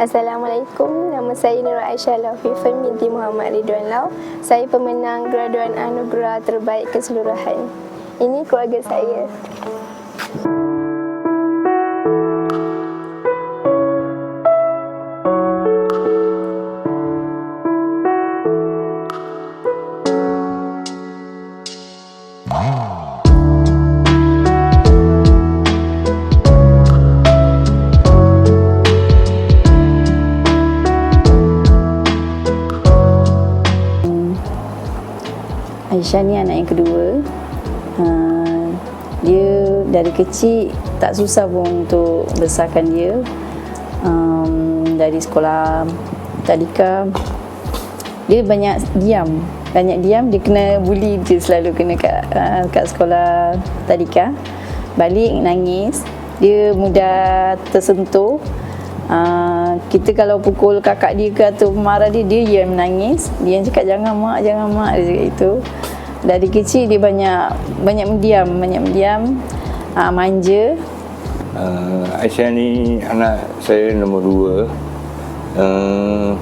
Assalamualaikum, nama saya Nur Aisyah Laufifan binti Muhammad Ridwan Lau. Saya pemenang graduan anugerah terbaik keseluruhan. Ini keluarga saya. Aisyah ni anak yang kedua. Uh, dia dari kecil tak susah pun untuk besarkan dia. Um, dari sekolah tadika dia banyak diam. Banyak diam dia kena bully dia selalu kena kat, uh, kat sekolah tadika. Balik nangis. Dia mudah tersentuh. Uh, kita kalau pukul kakak dia ke atau marah dia, dia yang menangis. Dia yang cakap jangan mak, jangan mak dia cakap itu. Dari kecil dia banyak banyak mendiam, banyak mendiam, uh, manja. Uh, Aisyah ni anak saya nombor dua. Uh,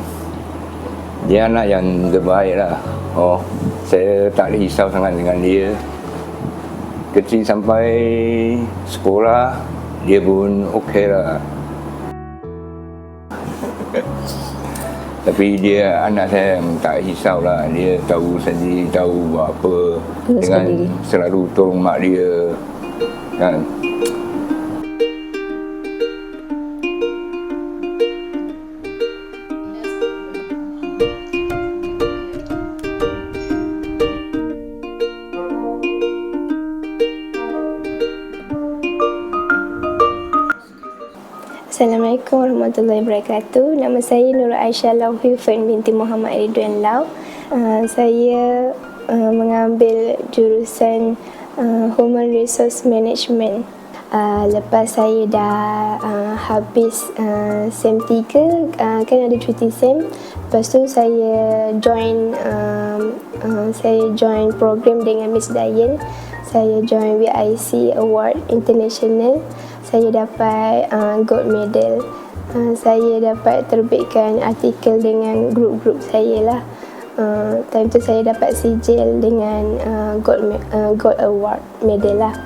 dia anak yang terbaik lah. Oh, saya tak risau sangat dengan dia. Kecil sampai sekolah, dia pun okey lah. Tapi dia anak saya tak risau lah. Dia tahu sendiri, tahu buat apa. Uruskan dengan diri. selalu tolong mak dia. Kan? Assalamualaikum warahmatullahi wabarakatuh. Nama saya Nur Aisyah Laufifan binti Muhammad Ridwan Lau. Uh, saya uh, mengambil jurusan uh, Human Resource Management. Uh, lepas saya dah uh, habis uh, SEM 3, uh, kan ada cuti SEM. Lepas tu saya join um, uh, saya join program dengan Miss Dayan. Saya join WIC Award International saya dapat uh, gold medal. Uh, saya dapat terbitkan artikel dengan grup-grup saya lah. Uh, time tu saya dapat sijil dengan uh, gold uh, gold award medal lah.